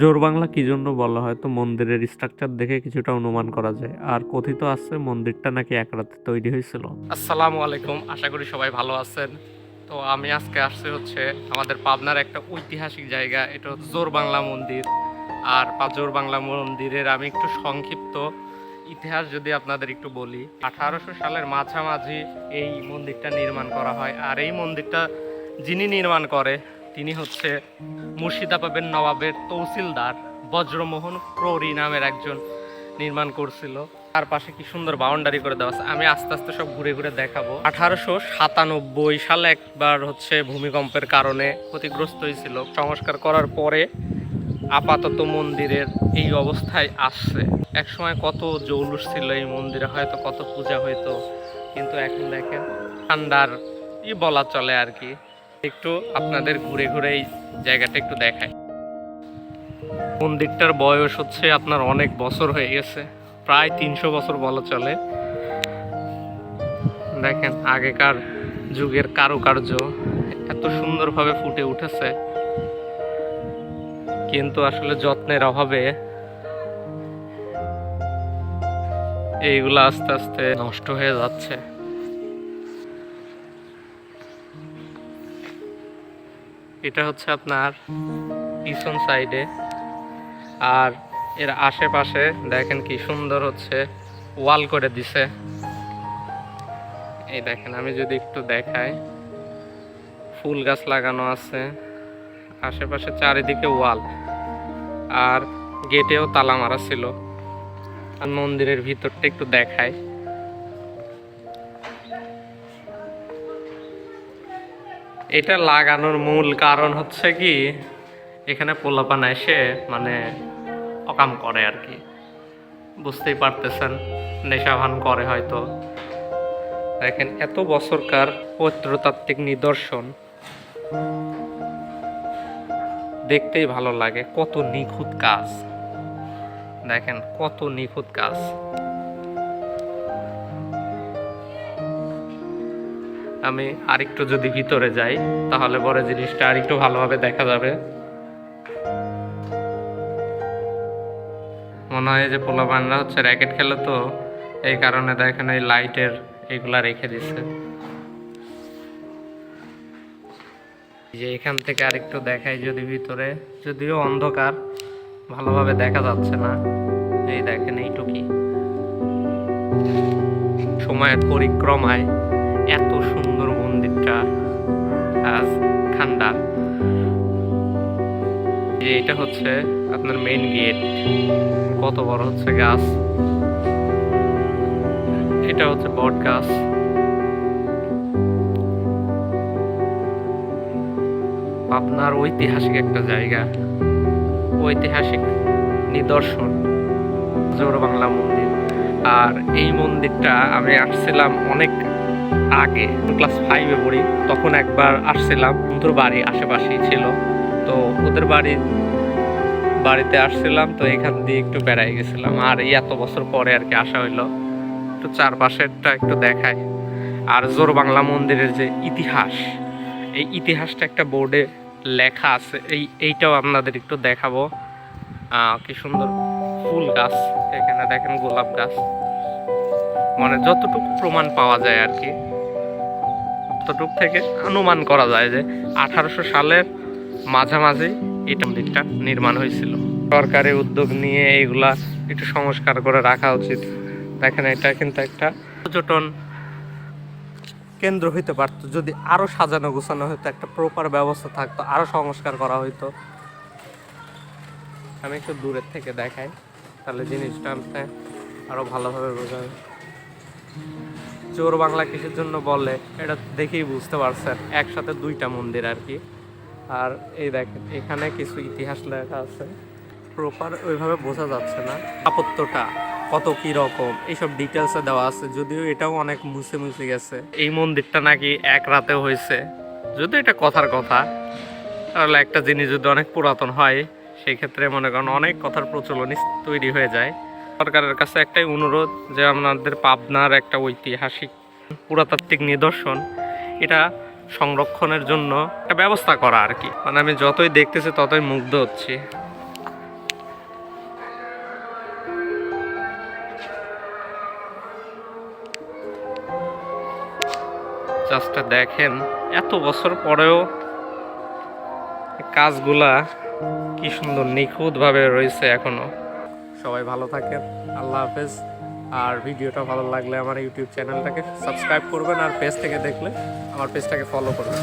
জোর বাংলা কি জন্য বলা হয়? তো মন্দিরের স্ট্রাকচার দেখে কিছুটা অনুমান করা যায়। আর কথিত আছে, মন্দিরটা নাকি এক রাতে তৈরি হয়েছিল। আসসালামু আলাইকুম, আশা করি সবাই ভালো আছেন। তো আমি আজকে আসছি হচ্ছে আমাদের পাবনার একটা ঐতিহাসিক জায়গা, এটা হচ্ছে জোর বাংলা মন্দির। আর জোর বাংলা মন্দিরের আমি একটু সংক্ষিপ্ত ইতিহাস যদি আপনাদের একটু বলি। আঠারোশো সালের মাঝামাঝি এই মন্দিরটা নির্মাণ করা হয়। আর এই মন্দিরটা যিনি নির্মাণ করে তিনি হচ্ছে মুর্শিদাবাদের নবাবের তহসিলদার বজ্রমোহন প্রৌরি নামের একজন নির্মাণ করছিল। তার পাশে কি সুন্দর বাউন্ডারি করে দেওয়া আছে। আমি আস্তে আস্তে সব ঘুরে ঘুরে দেখাবো। আঠারোশো সাতানব্বই সালে একবার হচ্ছে ভূমিকম্পের কারণে ক্ষতিগ্রস্ত হয়েছিল সংস্কার করার পরে আপাতত মন্দিরের এই অবস্থায় আসছে। একসময় কত জৌলুস ছিল এই মন্দিরে, হয়তো কত পূজা হইতো। কিন্তু এখন দেখেন, ঠান্ডার ই বলা চলে আর কি। একটু আপনাদের ঘুরে ঘুরে এই জায়গাটা একটু দেখাই। মন্দিরটার বয়স হচ্ছে আপনার অনেক বছর হয়ে গেছে। প্রায় তিনশো বছর বলা চলে। দেখেন, আগেকার যুগের কারুকার্য এত সুন্দরভাবে ফুটে উঠেছে। কিন্তু আসলে যত্নের অভাবে এইগুলো আস্তে আস্তে নষ্ট হয়ে যাচ্ছে। এটা হচ্ছে আপনার পিছন সাইডে আর এর আশেপাশে দেখেন কি সুন্দর হচ্ছে ওয়াল করে দিছে। এই দেখেন, আমি যদি একটু দেখাই, ফুল গাছ লাগানো আছে। আশেপাশে চারিদিকে ওয়াল। আর গেটেও তালা মারা ছিল। আর মন্দিরের ভিতরটা একটু দেখাই। এটা লাগানোর মূল কারণ হচ্ছে কি, এখানে পোলাপান এসে মানে অকাম করে আর কি। বুঝতেই পারতেছেন, নেশাভান করে হয়তো। দেখেন, এত বছরকার প্রত্নতাত্ত্বিক নিদর্শন। দেখতেই ভালো লাগে, কত নিখুঁত কাজ। দেখেন, কত নিখুঁত কাজ। আমি আরেকটু যদি ভিতরে যাই, তাহলে পরে জিনিসটা আরেকটু ভালোভাবে দেখা যাবে। মনে হয় যে পোলা পোলাপানরা হচ্ছে র্যাকেট খেলে তো এই কারণে দেখেন এই লাইটের এগুলা রেখে দিছে। যে এখান থেকে আরেকটু দেখাই যদি ভিতরে, যদিও অন্ধকার, ভালোভাবে দেখা যাচ্ছে না। এই দেখেন এইটুকি। সময়ের পরিক্রমায়। এত সুন্দর মন্দিরটা আজ ঠান্ডা। যে এটা হচ্ছে আপনার মেইন গেট কত বড় হচ্ছে গাছ। এটা হচ্ছে বট গাছ। আপনার ঐতিহাসিক একটা জায়গা। ঐতিহাসিক নিদর্শন। জোর বাংলা মন্দির। আর এই মন্দিরটা আমি আসছিলাম অনেক আগে ক্লাস ফাইভে পড়ি। তখন একবার আসছিলাম, বন্ধুর বাড়ি আশেপাশেই ছিল। তো ওদের বাড়ি, বাড়িতে আসছিলাম, তো এখান দিয়ে একটু বেড়াই গেছিলাম। আর এই এত বছর পরে আর কি আসা হইল। একটু চারপাশেরটা একটু দেখায় আর জোর বাংলা মন্দিরের যে ইতিহাস, এই ইতিহাসটা একটা বোর্ডে লেখা আছে। এই, এইটাও আপনাদের একটু দেখাবো। কি সুন্দর ফুল গাছ। এখানে দেখেন গোলাপ গাছ। মানে যতটুকু প্রমাণ পাওয়া যায় আর কি। ততটুক থেকে অনুমান করা যায় যে আঠারোশো সালের মাঝামাঝি এই মন্দিরটা নির্মাণ হয়েছিল। সরকারি উদ্যোগ নিয়ে এইগুলা একটু সংস্কার করে রাখা উচিত। দেখেন, এটা কিন্তু একটা পর্যটন কেন্দ্র হইতে পারতো। যদি আরও সাজানো গোছানো হতো একটা প্রপার ব্যবস্থা থাকতো, আরও সংস্কার করা হইতো। আমি একটু দূরের থেকে দেখাই, তাহলে জিনিসটা আপনি আরও ভালোভাবে বোঝাবে চোর বাংলা কিসের জন্য বলে, এটা দেখেই বুঝতে পারছেন। একসাথে দুইটা মন্দির আর কি। আর এই দেখেন, এখানে কিছু ইতিহাস লেখা আছে। প্রপার ওইভাবে বোঝা যাচ্ছে না। স্থাপত্যটা কত কি রকম, এইসব ডিটেলসে দেওয়া আছে। যদিও এটাও অনেক মুছে মুছে গেছে। এই মন্দিরটা নাকি এক রাতে হয়েছে। যদি এটা কথার কথা, তাহলে একটা জিনিস যদি অনেক পুরাতন হয়, সেই ক্ষেত্রে মনে করেন অনেক কথার প্রচলন তৈরি হয়ে যায়। সরকারের কাছে একটাই অনুরোধ যে আমাদের পাবনার একটা ঐতিহাসিক পুরাতাত্ত্বিক নিদর্শন, এটা সংরক্ষণের জন্য একটা ব্যবস্থা করা আর কি। মানে আমি যতই দেখতেছি ততই মুগ্ধ হচ্ছি। কাজটা দেখেন, এত বছর পরেও কাজগুলা কি সুন্দর নিখুঁতভাবে রয়েছে এখনও। সবাই ভালো থাকেন, আল্লাহ হাফেজ। আর ভিডিওটা ভালো লাগলে আমার ইউটিউব চ্যানেলটাকে সাবস্ক্রাইব করবেন আর পেজ থেকে দেখলে আমার পেজটাকে ফলো করবেন।